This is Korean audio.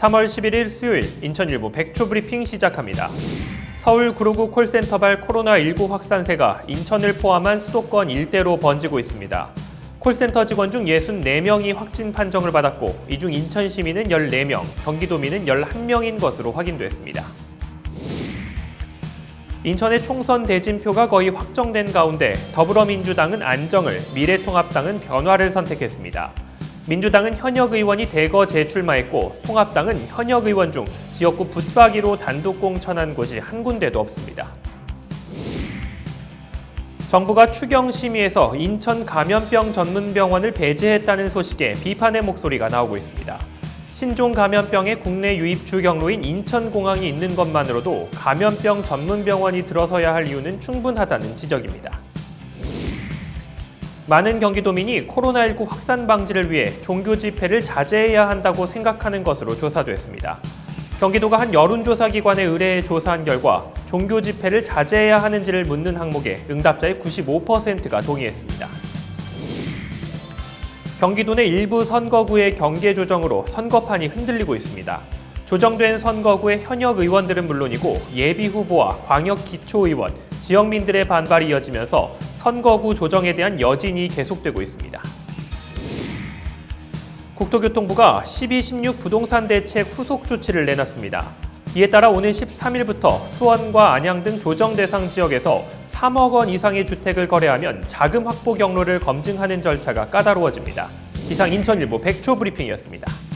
3월 11일 수요일 인천일보 백초 브리핑 시작합니다. 서울 구로구 콜센터발 코로나19 확산세가 인천을 포함한 수도권 일대로 번지고 있습니다. 콜센터 직원 중 64명이 확진 판정을 받았고 이 중 인천 시민은 14명, 경기도민은 11명인 것으로 확인됐습니다. 인천의 총선 대진표가 거의 확정된 가운데 더불어민주당은 안정을, 미래통합당은 변화를 선택했습니다. 민주당은 현역 의원이 대거 재출마했고 통합당은 현역 의원 중 지역구 붙박이로 단독 공천한 곳이 한 군데도 없습니다. 정부가 추경 심의에서 인천 감염병 전문병원을 배제했다는 소식에 비판의 목소리가 나오고 있습니다. 신종 감염병의 국내 유입 주 경로인 인천공항이 있는 것만으로도 감염병 전문병원이 들어서야 할 이유는 충분하다는 지적입니다. 많은 경기도민이 코로나19 확산 방지를 위해 종교 집회를 자제해야 한다고 생각하는 것으로 조사됐습니다. 경기도가 한 여론조사 기관에 의뢰해 조사한 결과 종교 집회를 자제해야 하는지를 묻는 항목에 응답자의 95%가 동의했습니다. 경기도 내 일부 선거구의 경계 조정으로 선거판이 흔들리고 있습니다. 조정된 선거구의 현역 의원들은 물론이고 예비 후보와 광역 기초의원, 지역민들의 반발이 이어지면서 선거구 조정에 대한 여진이 계속되고 있습니다. 국토교통부가 12.16 부동산 대책 후속 조치를 내놨습니다. 이에 따라 오는 13일부터 수원과 안양 등 조정 대상 지역에서 3억 원 이상의 주택을 거래하면 자금 확보 경로를 검증하는 절차가 까다로워집니다. 이상 인천일보 백초 브리핑이었습니다.